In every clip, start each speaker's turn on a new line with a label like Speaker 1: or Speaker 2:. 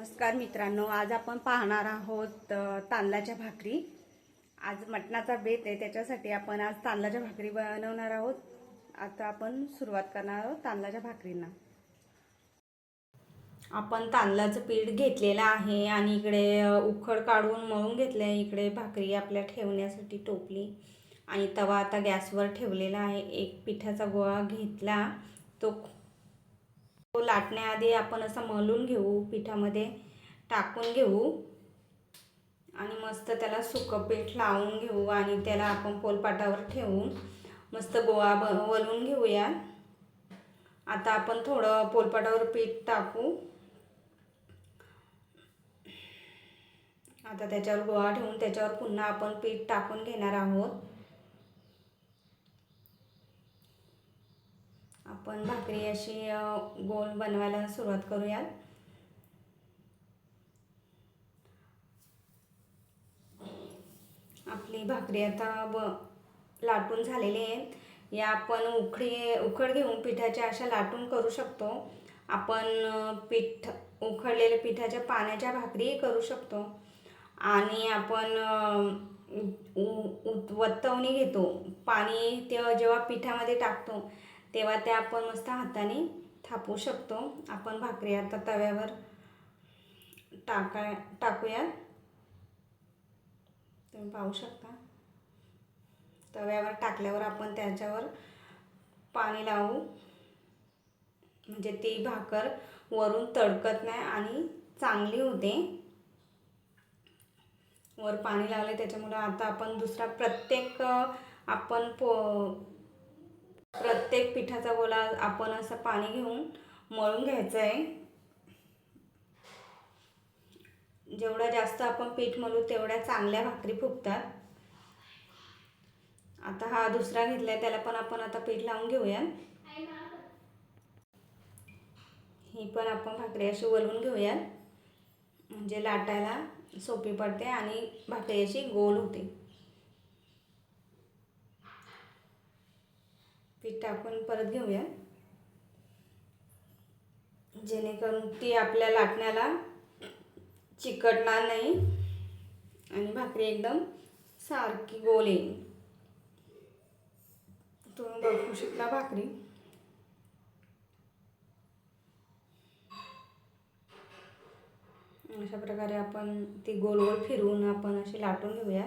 Speaker 1: नमस्कार मित्रांनो आज आपण पाहणार आहोत तांदळाच्या भाकरी. आज मटणाचा बेत आहे त्याच्यासाठी आपण आज तांदळाच्या भाकरी बनवणार आहोत. आता आपण सुरुवात करणार आहोत तांदळाच्या भाकरींना. आपण तांदळाचं पीठ घेतलेलं आहे आणि इकडे उखड काढून मळून घेतलं आहे. इकडे भाकरी आपल्या ठेवण्यासाठी टोपली आणि तवा आता गॅसवर ठेवलेला आहे. एक पिठाचा गोळा घेतला. तो लाटण्याआधी आपण असं मलून घेऊ पिठामध्ये टाकून घेऊ. आणि मस्त त्याला सुकं पीठ लावून घेऊ आणि त्याला आपण पोलपाटावर ठेवून मस्त गोळा ब वलून घेऊया. आता आपण थोडं पोलपाटावर पीठ टाकू. आता त्याच्यावर गोळा ठेवून त्याच्यावर पुन्हा आपण पीठ टाकून घेणार आहोत. आपण भाकरी अशी गोल बनवायला सुरुवात करूया आपली भाकरी आता ब लाटून झालेली आहे या आपण उकडी उकड घेऊन पिठाच्या अशा लाटून करू शकतो. आपण पीठ उखडलेल्या पिठाच्या पाण्याच्या भाकरीही करू शकतो. आणि आपण वत्तवणी उ- घेतो. पाणी तेव्हा जेव्हा पिठामध्ये टाकतो तेव्हा ते आपण मस्त हाताने थापू शकतो. आपण भाकरी आता तव्यावर टाका टाकूयात. तुम्ही पाहू शकता. तव्यावर टाकल्यावर आपण त्याच्यावर पाणी लावू. म्हणजे ती भाकर वरून तडकत नाही आणि चांगली होते. वर पाणी लावले त्याच्यामुळं आता आपण दुसरा प्रत्येक आपण पो प्रत्येक पिठाचा गोळा आपण असं पाणी घेऊन मळून घ्यायचं आहे. जेवढा जास्त आपण पीठ मळू तेवढ्या चांगल्या भाकरी फुगतात. आता हा दुसरा घेतलाय त्याला पण आपण आता पीठ लावून घेऊया. ही पण आपण भाकरी अशी वलवून घेऊया. म्हणजे लाटायला सोपी पडते आणि भाकरी अशी गोल होते. पीठ टाकून परत घेऊया. जेणेकरून ती आपल्या लाटण्याला चिकटणार नाही आणि भाकरी एकदम सारखी गोल येईल. तुम्ही बघू शकता भाकरी. अशा प्रकारे आपण ती गोल गोल फिरवून आपण अशी लाटून घेऊया.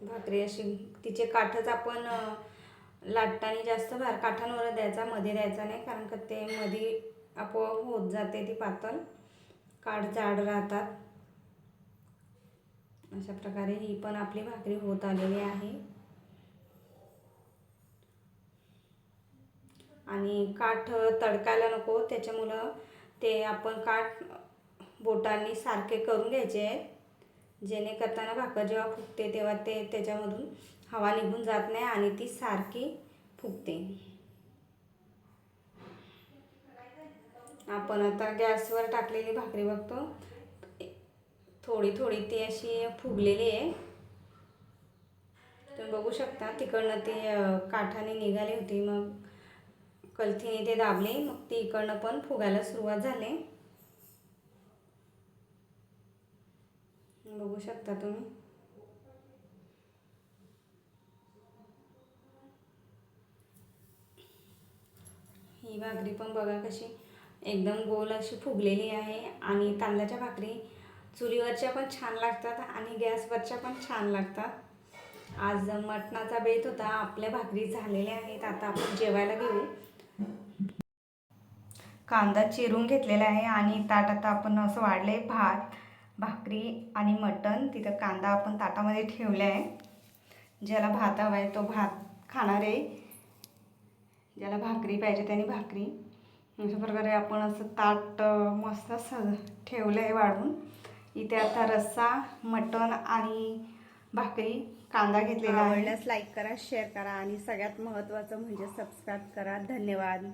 Speaker 1: भाकरी अशी. तिचे काठच आपण लाटताना जास्त भार काठांवर द्यायचा मध्ये द्यायचा नाही कारण का ते मध्ये आपोआप होत जाते ती पातळ. काठ जाड राहतात. अशा प्रकारे ही पण आपली भाकरी होत आलेली आहे. आणि काठ तडकायला नको त्याच्यामुळं ते आपण काठ बोटांनी सारखे करून घ्यायचे आहेत. जेणे करताना भाकर जेव्हा फुगते तेव्हा ते त्याच्यामधून हवा निघून जात नाही आणि ती सारखी फुगते. आपण आता गॅसवर टाकलेली भाकरी बघतो. थोडी थोडी ती अशी फुगलेली आहे. तुम्ही बघू शकता तिकडनं ती काठाने निघाली होती मग कलथीने ते दाबले मग ती इकडनं पण फुगायला सुरुवात झाली. बघू शकता तुम्ही. ही भाकरी पण बघा कशी एकदम गोल अशी फुगलेली आहे आणि तांदळाच्या भाकरी चुलीवरच्या पण छान लागतात आणि गॅसवरच्या पण छान लागतात. आज मटणाचा बेत होता आपल्या भाकरी झालेल्या आहेत आता आपण जेवायला घेऊ. कांदा चिरून घेतलेला आहे आणि ताट आता आपण असं वाढलं आहे भात. भाकरी आणि मटण. तिथं कांदा आपण ताटामध्ये ठेवला आहे ज्याला भात हवा आहे तो भात खाणार आहे. ज्याला भाकरी पाहिजे त्याने भाकरी. अशा प्रकारे आपण असं ताट मस्त सज ठेवलं आहे वाढून. इथे आता रस्सा मटण आणि भाकरी कांदा घेतलेला
Speaker 2: आवडल्यास लाईक करा शेअर करा आणि सगळ्यात महत्त्वाचं म्हणजे सबस्क्राईब करा. धन्यवाद.